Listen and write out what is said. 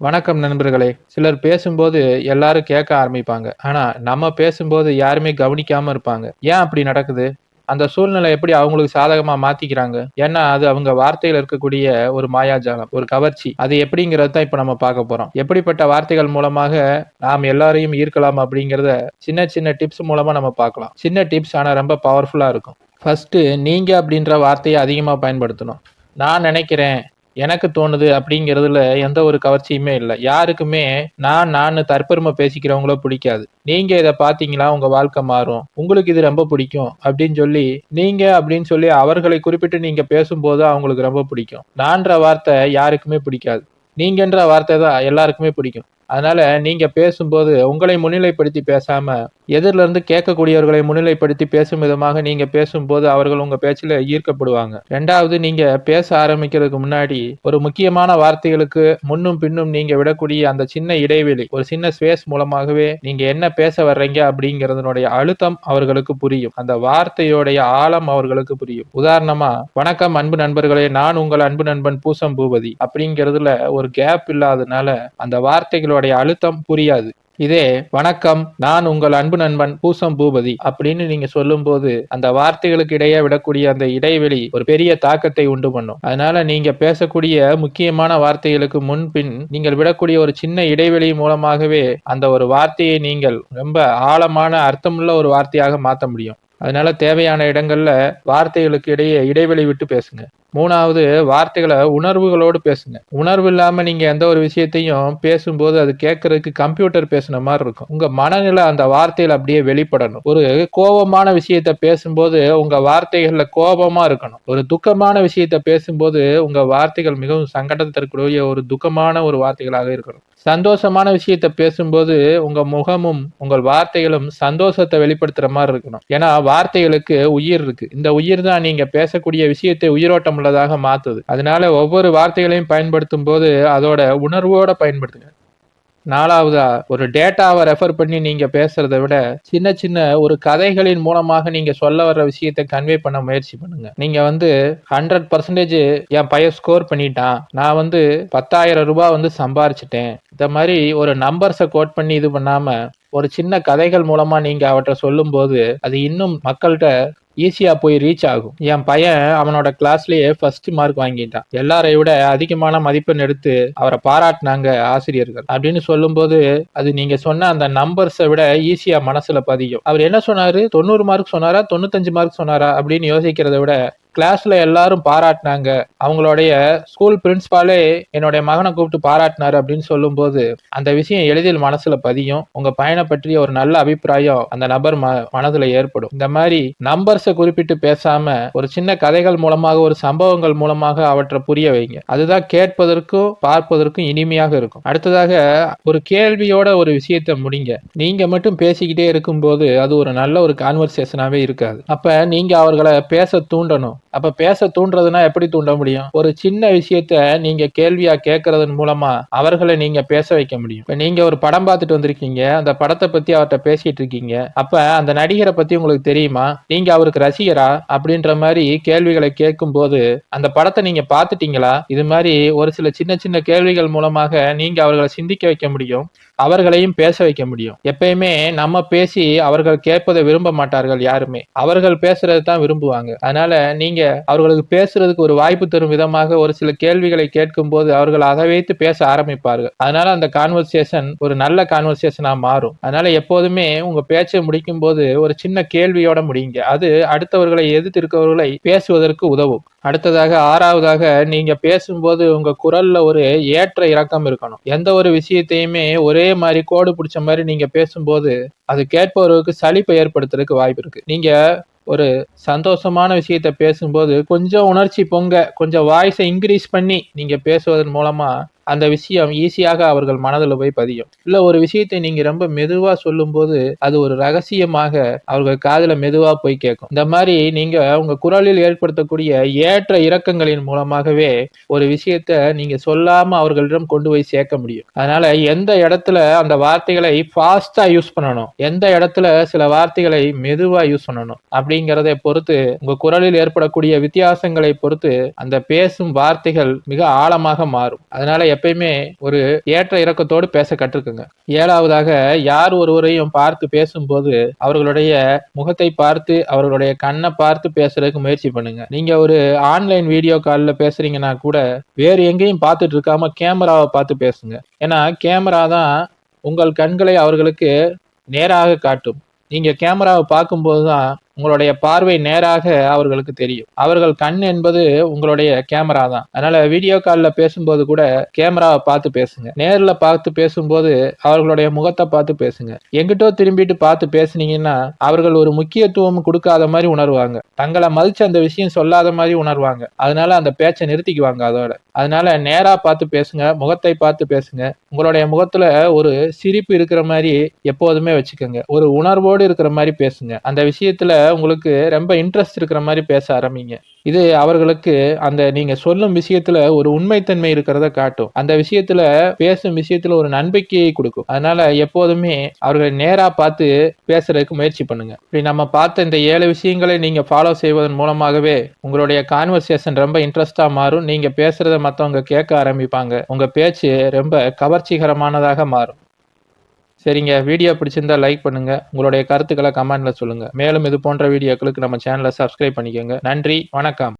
வணக்கம் நண்பர்களே. சிலர் பேசும்போது எல்லாரும் கேட்க ஆரம்பிப்பாங்க. ஆனா நம்ம பேசும்போது யாருமே கவனிக்காம இருப்பாங்க. ஏன் அப்படி நடக்குது? அந்த சூழ்நிலை எப்படி அவங்களுக்கு சாதகமா மாத்திக்கிறாங்க? ஏன்னா அது அவங்க வார்த்தையில் இருக்கக்கூடிய ஒரு மாயாஜாலம் ஒரு கவர்ச்சி. அது எப்படிங்கிறது தான் இப்ப நம்ம பார்க்க போறோம். எப்படிப்பட்ட வார்த்தைகள் மூலமாக நாம் எல்லாரையும் ஈர்க்கலாம் அப்படிங்கிறத சின்ன சின்ன டிப்ஸ் மூலமா நம்ம பார்க்கலாம். சின்ன டிப்ஸ் ஆனா ரொம்ப பவர்ஃபுல்லா இருக்கும். ஃபர்ஸ்ட் நீங்க அப்படின்ற வார்த்தையை அதிகமா பயன்படுத்தணும். நான் நினைக்கிறேன் எனக்கு தோணுது அப்படிங்கிறதுல எந்த ஒரு கவர்ச்சியுமே இல்லை. யாருக்குமே நான் நான் தற்பெருமை பேசிக்கிறவங்களோ பிடிக்காது. நீங்க இதை பாத்தீங்களா உங்க வாழ்க்கை மாறும். உங்களுக்கு இது ரொம்ப பிடிக்கும் அப்படின்னு சொல்லி நீங்க அப்படின்னு சொல்லி அவர்களை குறிப்பிட்டு நீங்க பேசும்போது அவங்களுக்கு ரொம்ப பிடிக்கும். நான்ற வார்த்தை யாருக்குமே பிடிக்காது. நீங்கன்ற வார்த்தை தான் எல்லாருக்குமே பிடிக்கும். அதனால நீங்க பேசும்போது உங்களை முன்னிலைப்படுத்தி பேசாம எதிரில இருந்து கேட்கக்கூடியவர்களை முன்னிலைப்படுத்தி பேசும் விதமாக நீங்க பேசும்போது அவர்கள் உங்க பேச்சுல ஈர்க்கப்படுவாங்க. ரெண்டாவது நீங்க பேச ஆரம்பிக்கிறதுக்கு முன்னாடி ஒரு முக்கியமான வார்த்தைகளுக்கு முன்னும் பின்னும் நீங்க விடக்கூடிய அந்த சின்ன இடைவெளி ஒரு சின்ன ஸ்பேஸ் மூலமாகவே நீங்க என்ன பேச வர்றீங்க அப்படிங்கறதனுடைய அழுத்தம் அவர்களுக்கு புரியும். அந்த வார்த்தையோடைய ஆழம் அவர்களுக்கு புரியும். உதாரணமா வணக்கம் அன்பு நண்பர்களே நான் உங்கள் அன்பு நண்பன் பூசம் பூபதி அப்படிங்கிறதுல ஒரு கேப் இல்லாதனால அந்த வார்த்தைகளோடைய அழுத்தம் புரியாது. இதே வணக்கம் நான் உங்கள் அன்பு நண்பன் பூசம் பூபதி அப்படின்னு நீங்க சொல்லும்போது அந்த வார்த்தைகளுக்கு இடையே விடக்கூடிய அந்த இடைவெளி ஒரு பெரிய தாக்கத்தை உண்டு பண்ணும். அதனால நீங்க பேசக்கூடிய முக்கியமான வார்த்தைகளுக்கு முன்பின் நீங்கள் விடக்கூடிய ஒரு சின்ன இடைவெளி மூலமாகவே அந்த ஒரு வார்த்தையை நீங்கள் ரொம்ப ஆழமான அர்த்தமுள்ள ஒரு வார்த்தையாக மாற்ற முடியும். அதனால தேவையான இடங்கள்ல வார்த்தைகளுக்கு இடையே இடைவெளி விட்டு பேசுங்க. மூணாவது வார்த்தைகளை உணர்வுகளோடு பேசுங்க. உணர்வு இல்லாம நீங்க எந்த ஒரு விஷயத்தையும் பேசும்போது அது கேட்கறதுக்கு கம்ப்யூட்டர் பேசுன மாதிரி இருக்கும். உங்க மனநிலை அந்த வார்த்தையில அப்படியே வெளிப்படணும். ஒரு கோபமான விஷயத்த பேசும்போது உங்க வார்த்தைகள்ல கோபமா இருக்கணும். ஒரு துக்கமான விஷயத்த பேசும்போது உங்க வார்த்தைகள் மிகவும் சங்கடத்தை தரக்கூடிய ஒரு துக்கமான ஒரு வார்த்தைகளாக இருக்கணும். சந்தோஷமான விஷயத்த பேசும்போது உங்க முகமும் உங்கள் வார்த்தைகளும் சந்தோஷத்தை வெளிப்படுத்துற மாதிரி இருக்கணும். ஏன்னா வார்த்தைகளுக்கு உயிர் இருக்கு. இந்த உயிர் தான் நீங்க பேசக்கூடிய விஷயத்தை உயிரோட்டம் உள்ளதாக மாத்துது. அதனால ஒவ்வொரு வார்த்தைகளையும் பயன்படுத்தும் போது அதோட உணர்வோட பயன்படுத்துங்க. நாலாவதா ஒரு டேட்டாவை ரெஃபர் பண்ணி நீங்க பேசுறதை விட சின்ன சின்ன ஒரு கதைகளின் மூலமாக நீங்க சொல்ல வர்ற விஷயத்தை கன்வே பண்ண முயற்சி பண்ணுங்க. நீங்க வந்து ஹண்ட்ரட் பர்சன்டேஜ் என் பையன் ஸ்கோர் பண்ணிட்டான். நான் வந்து பத்தாயிரம் ரூபாய் வந்து சம்பாரிச்சிட்டேன். இந்த மாதிரி ஒரு நம்பர்ஸை கோட் பண்ணி இது பண்ணாம ஒரு சின்ன கதைகள் மூலமா நீங்க அவற்றை சொல்லும்போது அது இன்னும் மக்கள்கிட்ட ஈஸியாக போய் ரீச் ஆகும். என் பையன் அவனோட கிளாஸ்லேயே ஃபர்ஸ்ட் மார்க் வாங்கிட்டான். எல்லாரை விட அதிகமான மதிப்பெண் எடுத்து அவரை பாராட்டினாங்க ஆசிரியர்கள். அப்படின்னு சொல்லும்போது அது நீங்கள் சொன்ன அந்த நம்பர்ஸை விட ஈஸியாக மனசில் பதியும். அவர் என்ன சொன்னார்? தொண்ணூறு மார்க் சொன்னாரா? தொண்ணூத்தஞ்சு மார்க் சொன்னாரா? அப்படின்னு யோசிக்கிறத விட கிளாஸ்ல எல்லாரும் பாராட்டினாங்க. அவங்களுடைய ஸ்கூல் பிரின்சிபாலே என்னுடைய மகனை கூப்பிட்டு பாராட்டினாரு அப்படின்னு சொல்லும்போது அந்த விஷயம் எளிதில் மனசுல பதியும். உங்க பையனை பற்றிய ஒரு நல்ல அபிப்பிராயம் அந்த நபர் ம மனதுல ஏற்படும். இந்த மாதிரி நம்பர்ஸை குறிப்பிட்டு பேசாம ஒரு சின்ன கதைகள் மூலமாக ஒரு சம்பவங்கள் மூலமாக அவற்றை புரிய வைங்க. அதுதான் கேட்பதற்கும் பார்ப்பதற்கும் இனிமையாக இருக்கும். அடுத்ததாக ஒரு கேள்வியோட ஒரு விஷயத்தை முடிங்க. நீங்க மட்டும் பேசிக்கிட்டே இருக்கும்போது அது ஒரு நல்ல ஒரு கான்வர்சேஷனாவே இருக்காது. அப்ப நீங்க அவர்களை பேச தூண்டணும். அப்ப பேச தூண்டுறதுனா எப்படி தூண்ட முடியும்? ஒரு சின்ன விஷயத்த நீங்க கேள்வியா கேட்கறதன் மூலமா அவர்களை நீங்க பேச வைக்க முடியும். இப்ப நீங்க ஒரு படம் பார்த்துட்டு வந்திருக்கீங்க. அந்த படத்தை பத்தி அவர்கிட்ட பேசிட்டு இருக்கீங்க. அப்ப அந்த நடிகரை பத்தி உங்களுக்கு தெரியுமா? நீங்க அவருக்கு ரசிகரா? அப்படின்ற மாதிரி கேள்விகளை கேட்கும் போது அந்த படத்தை நீங்க பாத்துட்டீங்களா இது மாதிரி ஒரு சில சின்ன சின்ன கேள்விகள் மூலமாக நீங்க அவர்களை சிந்திக்க வைக்க முடியும். அவர்களையும் பேச வைக்க முடியும். எப்பயுமே நம்ம பேசி அவர்கள் கேட்பதை விரும்ப மாட்டார்கள் யாருமே. அவர்கள் பேசுறது தான் விரும்புவாங்க. அதனால நீங்க அவர்களுக்கு பேசுறதுக்கு ஒரு வாய்ப்பு தரும் விதமாக ஒரு சில கேள்விகளை கேட்கும் போது அவர்கள் அதை வைத்து பேச ஆரம்பிப்பார்கள். அதனால அந்த கான்வர்சேஷன் ஒரு நல்ல கான்வர்சேஷனா மாறும். அதனால எப்போதுமே உங்க பேச்சை முடிக்கும் போது ஒரு சின்ன கேள்வியோட முடியுங்க. அது அடுத்தவர்களை எதிர்த்து இருக்கவர்களை பேசுவதற்கு உதவும். அடுத்ததாக ஆறாவதாக நீங்க பேசும்போது உங்க குரல்ல ஒரு ஏற்ற இறக்கம் இருக்கணும். எந்த ஒரு விஷயத்தையுமே ஒரே மாதிரி கோடு பிடிச்ச மாதிரி நீங்க பேசும்போது அது கேட்பவருக்கு சலிப்பை ஏற்படுத்துறதுக்கு வாய்ப்பு இருக்கு. நீங்க ஒரு சந்தோஷமான விஷயத்த பேசும்போது கொஞ்சம் உணர்ச்சி பொங்க கொஞ்சம் வாய்ஸை இன்க்ரீஸ் பண்ணி நீங்க பேசுவதன் மூலமா அந்த விஷயம் ஈஸியாக அவர்கள் மனதில் போய் பதியும். இல்ல ஒரு விஷயத்தை நீங்க ரொம்ப மெதுவா சொல்லும்போது அது ஒரு ரகசியமாக அவர்கள் காதில் மெதுவா போய் கேட்கும். இந்த மாதிரி நீங்க உங்க குரலில் ஏற்படுத்தக்கூடிய ஏற்ற இறக்கங்களின் மூலமாகவே ஒரு விஷயத்த நீங்க சொல்லாம அவர்களிடம் கொண்டு போய் சேர்க்க முடியும். அதனால எந்த இடத்துல அந்த வார்த்தைகளை ஃபாஸ்டா யூஸ் பண்ணணும்? எந்த இடத்துல சில வார்த்தைகளை மெதுவா யூஸ் பண்ணணும்? அப்படிங்கிறதை பொறுத்து உங்க குரலில் ஏற்படக்கூடிய வித்தியாசங்களை பொறுத்து அந்த பேசும் வார்த்தைகள் மிக ஆழமாக மாறும். அதனால எப்பயுமே ஒரு ஏற்ற இறக்கத்தோடு பேச கற்றுக்குங்க. ஏழாவதாக யார் ஒருவரையும் பார்த்து பேசும்போது அவர்களுடைய முகத்தை பார்த்து அவர்களுடைய கண்ணை பார்த்து பேசுறதுக்கு முயற்சி பண்ணுங்க. நீங்க ஒரு ஆன்லைன் வீடியோ காலில் பேசுறீங்கன்னா கூட வேறு எங்கேயும் பார்த்துட்டு இருக்காம கேமராவை பார்த்து பேசுங்க. ஏன்னா கேமரா தான் உங்கள் கண்களை அவர்களுக்கு நேராக காட்டும். நீங்க கேமராவை பார்க்கும்போது தான் உங்களுடைய பார்வை நேராக அவர்களுக்கு தெரியும். அவர்கள் கண் என்பது உங்களுடைய கேமரா தான். அதனால வீடியோ காலில் பேசும்போது கூட கேமராவை பார்த்து பேசுங்க. நேரில் பார்த்து பேசும்போது அவர்களுடைய முகத்தை பார்த்து பேசுங்க. எங்கிட்டோ திரும்பிட்டு பார்த்து பேசுனீங்கன்னா அவர்கள் ஒரு முக்கியத்துவம் கொடுக்காத மாதிரி உணர்வாங்க. தங்களை மதிச்சு அந்த விஷயம் சொல்லாத மாதிரி உணர்வாங்க. அதனால அந்த பேச்சை நிறுத்திக்குவாங்க அதோட. அதனால நேரா பார்த்து பேசுங்க முகத்தை பார்த்து பேசுங்க. உங்களுடைய முகத்துல ஒரு சிரிப்பு இருக்கிற மாதிரி எப்போதுமே வச்சுக்கோங்க. ஒரு உணர்வோடு இருக்கிற மாதிரி பேசுங்க. அந்த விஷயத்துல உங்களுக்கு ரொம்ப இன்ட்ரெஸ்ட் இருக்கிற மாதிரி பேச ஆரம்பிங்க. இது அவர்களுக்கு அந்த நீங்க சொல்லும் விஷயத்துல ஒரு உண்மைத்தன்மை இருக்கிறத காட்டும். அந்த விஷயத்துல பேசும் விஷயத்துல ஒரு நம்பிக்கையை கொடுக்கும். அதனால எப்போதுமே அவர்களை நேரா பார்த்து பேசுறதுக்கு முயற்சி பண்ணுங்க. இப்படி நம்ம பார்த்த இந்த ஏழு விஷயங்களை நீங்க ஃபாலோ செய்வதன் மூலமாகவே உங்களுடைய கான்வர்சேஷன் ரொம்ப இன்ட்ரெஸ்டா மாறும். நீங்க பேசுறத மத்தவங்க கேட்க ஆரம்பிப்பாங்க. உங்க பேச்சு ரொம்ப கவர்ச்சிகரமானதாக மாறும். சரிங்க. வீடியோ பிடிச்சிருந்தா லைக் பண்ணுங்க. உங்களுடைய கருத்துக்களை கமெண்ட்ல சொல்லுங்க. மேலும் இது போன்ற வீடியோக்களுக்கு நம்ம சேனலை சப்ஸ்கிரைப் பண்ணிக்கோங்க. நன்றி. வணக்கம்.